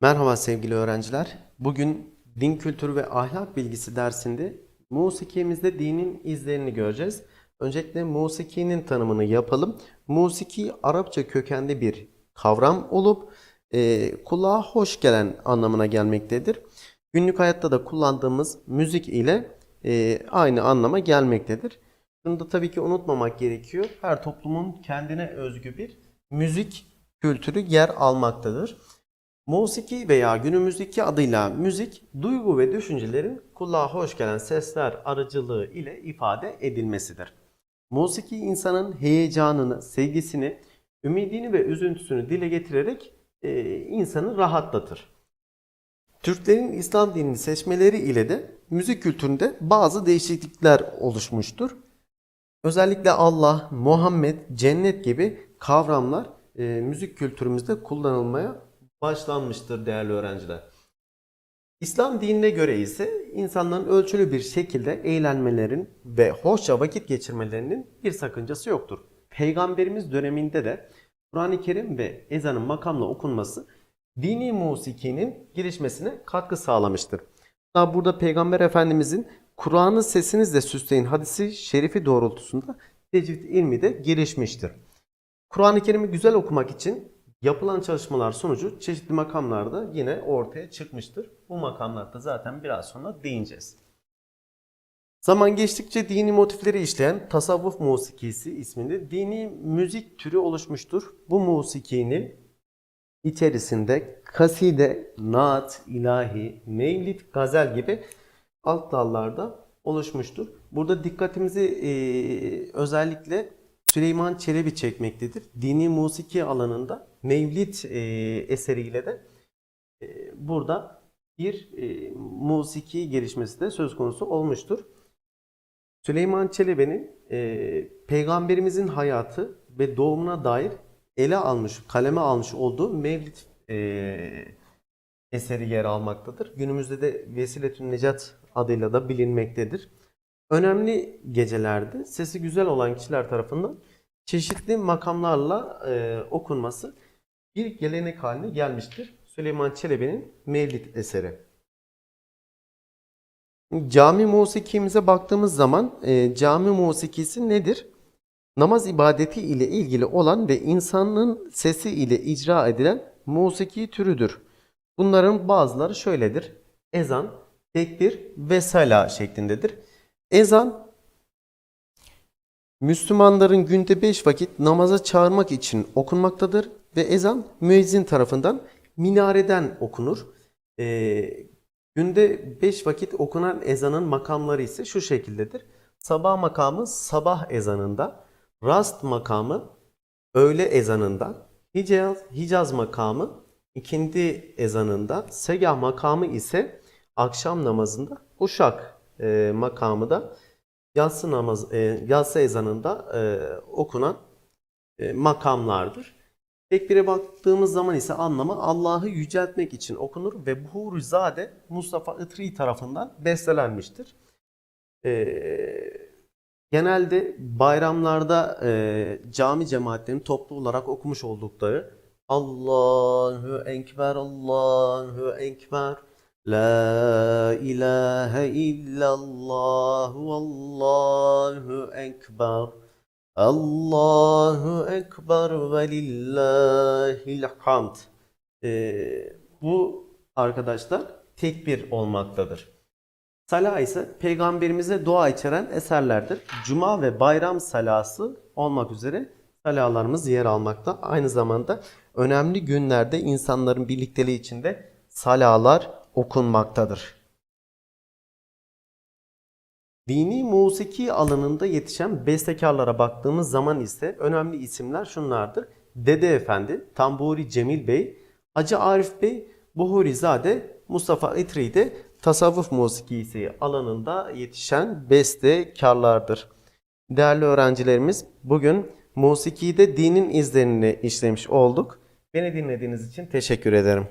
Merhaba sevgili öğrenciler. Bugün din kültürü ve ahlak bilgisi dersinde musikimizde dinin izlerini göreceğiz. Öncelikle musikinin tanımını yapalım. Musiki Arapça kökenli bir kavram olup e, kulağa hoş gelen anlamına gelmektedir. Günlük hayatta da kullandığımız müzik ile e, aynı anlama gelmektedir. Bunu da tabii ki unutmamak gerekiyor. Her toplumun kendine özgü bir müzik kültürü yer almaktadır. Musiki veya günümüzdeki adıyla müzik, duygu ve düşüncelerin kulağa hoş gelen sesler aracılığı ile ifade edilmesidir. Musiki insanın heyecanını, sevgisini, ümidini ve üzüntüsünü dile getirerek e, insanı rahatlatır. Türklerin İslam dinini seçmeleri ile de müzik kültüründe bazı değişiklikler oluşmuştur. Özellikle Allah, Muhammed, cennet gibi kavramlar e, müzik kültürümüzde kullanılmaya başlanmıştır değerli öğrenciler. İslam dinine göre ise insanların ölçülü bir şekilde eğlenmelerin ve hoşça vakit geçirmelerinin bir sakıncası yoktur. Peygamberimiz döneminde de Kur'an-ı Kerim ve ezanın makamla okunması dini musikinin gelişmesine katkı sağlamıştır. Daha burada Peygamber Efendimizin Kur'an'ı sesinizle süsleyin hadisi şerifi doğrultusunda tecvid ilmi de gelişmiştir. Kur'an-ı Kerim'i güzel okumak için yapılan çalışmalar sonucu çeşitli makamlarda yine ortaya çıkmıştır. Bu makamlarda zaten biraz sonra değineceğiz. Zaman geçtikçe dini motifleri işleyen tasavvuf musikisi isminde dini müzik türü oluşmuştur. Bu musikinin içerisinde kaside, naat, ilahi, mevlid, gazel gibi alt dallarda oluşmuştur. Burada dikkatimizi e, özellikle Süleyman Çelebi çekmektedir. Dini musiki alanında mevlid e, eseriyle de e, burada bir e, musiki gelişmesi de söz konusu olmuştur. Süleyman Çelebi'nin e, peygamberimizin hayatı ve doğumuna dair ele almış, kaleme almış olduğu Mevlid e, eseri yer almaktadır. Günümüzde de Vesiletün Necat adıyla da bilinmektedir. Önemli gecelerde sesi güzel olan kişiler tarafından çeşitli makamlarla e, okunması bir gelenek haline gelmiştir. Süleyman Çelebi'nin Mevlid eseri. Cami musikimize baktığımız zaman e, cami musikisi nedir? Namaz ibadeti ile ilgili olan ve insanın sesi ile icra edilen musiki türüdür. Bunların bazıları şöyledir. Ezan, tekbir ve sala şeklindedir. Ezan Müslümanların günde 5 vakit namaza çağırmak için okunmaktadır ve ezan müezzin tarafından minareden okunur. Ee, günde 5 vakit okunan ezanın makamları ise şu şekildedir. Sabah makamı sabah ezanında, rast makamı öğle ezanında, Hicaz, Hicaz makamı ikindi ezanında, segah makamı ise akşam namazında, uşak e, makamı da yatsı namaz e, yatsı ezanında e, okunan e, makamlardır. Tekbire baktığımız zaman ise anlamı Allah'ı yüceltmek için okunur ve Buhurizade Mustafa Itri tarafından bestelenmiştir. E, genelde bayramlarda e, cami cemaatlerinin toplu olarak okumuş oldukları Allahu Ekber, Allahu Ekber La ilahe illallah Allahu Ekber Allahu Ekber ve lillahil hamd. Ee, bu arkadaşlar tekbir olmaktadır. Sala ise peygamberimize dua içeren eserlerdir. Cuma ve bayram salası olmak üzere salalarımız yer almakta. Aynı zamanda önemli günlerde insanların birlikteliği içinde salalar okunmaktadır. Dini musiki alanında yetişen bestekarlara baktığımız zaman ise önemli isimler şunlardır. Dede Efendi, Tamburi Cemil Bey, Hacı Arif Bey, Buhurizade, Mustafa İtri de tasavvuf musikisi alanında yetişen bestekarlardır. Değerli öğrencilerimiz bugün musikide dinin izlerini işlemiş olduk. Beni dinlediğiniz için teşekkür ederim.